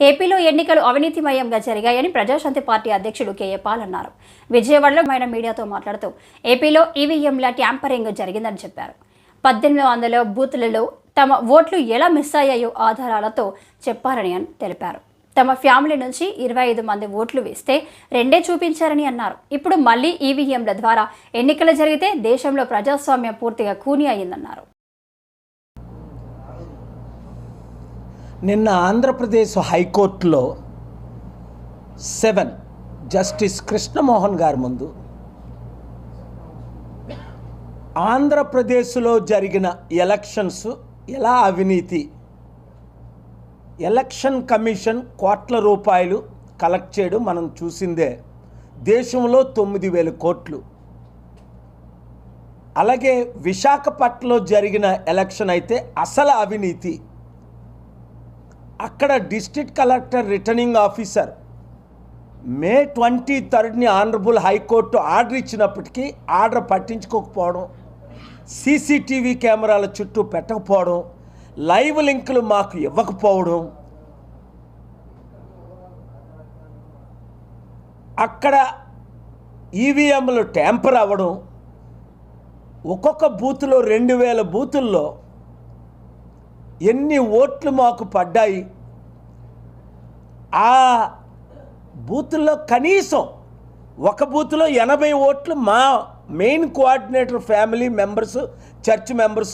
ఏపీలో ఎన్నికలు అవినీతిమయంగా జరిగాయని ప్రజాశాంతి పార్టీ అధ్యక్షుడు కేఏ పాల్ అన్నారు. విజయవాడలో ఆయన మీడియాతో మాట్లాడుతూ ఏపీలో ఈవీఎంల ట్యాంపరింగ్ జరిగిందని చెప్పారు. పద్దెనిమిది వందల బూత్లలో తమ ఓట్లు ఎలా మిస్ అయ్యాయో ఆధారాలతో చెప్పారని అని తెలిపారు. తమ ఫ్యామిలీ నుంచి ఇరవై ఐదు మంది ఓట్లు వేస్తే రెండే చూపించారని అన్నారు. ఇప్పుడు మళ్ళీ ఈవీఎంల ద్వారా ఎన్నికలు జరిగితే దేశంలో ప్రజాస్వామ్యం పూర్తిగా కూని అయిందన్నారు నిన్న ఆంధ్రప్రదేశ్ హైకోర్టులో సెవెన్ జస్టిస్ కృష్ణమోహన్ గారి ముందు ఆంధ్రప్రదేశ్లో జరిగిన ఎలక్షన్స్ ఎలా అవినీతి? ఎలక్షన్ కమిషన్ కోట్ల రూపాయలు కలెక్ట్ చేయడం మనం చూసిందే. దేశంలో తొమ్మిది వేల కోట్లు. అలాగే విశాఖపట్నంలో జరిగిన ఎలక్షన్ అయితే అసలు అవినీతి. అక్కడ district collector returning officer. May twenty థర్డ్ని honourable high court order ఇచ్చినప్పటికీ ఆర్డర్ పట్టించుకోకపోవడం సీసీటీవీ కెమెరాల చుట్టూ పెట్టకపోవడం లైవ్ లింకులు మాకు ఇవ్వకపోవడం. అక్కడ ఈవీఎంలు ట్యాంపర్ అవ్వడం. ఒక్కొక్క బూత్లో రెండు వేల బూతుల్లో ఎన్ని ఓట్లు మాకు పడ్డాయి ఆ బూతుల్లో కనీసం ఒక బూత్లో ఎనభై ఓట్లు మా main coordinator family members church members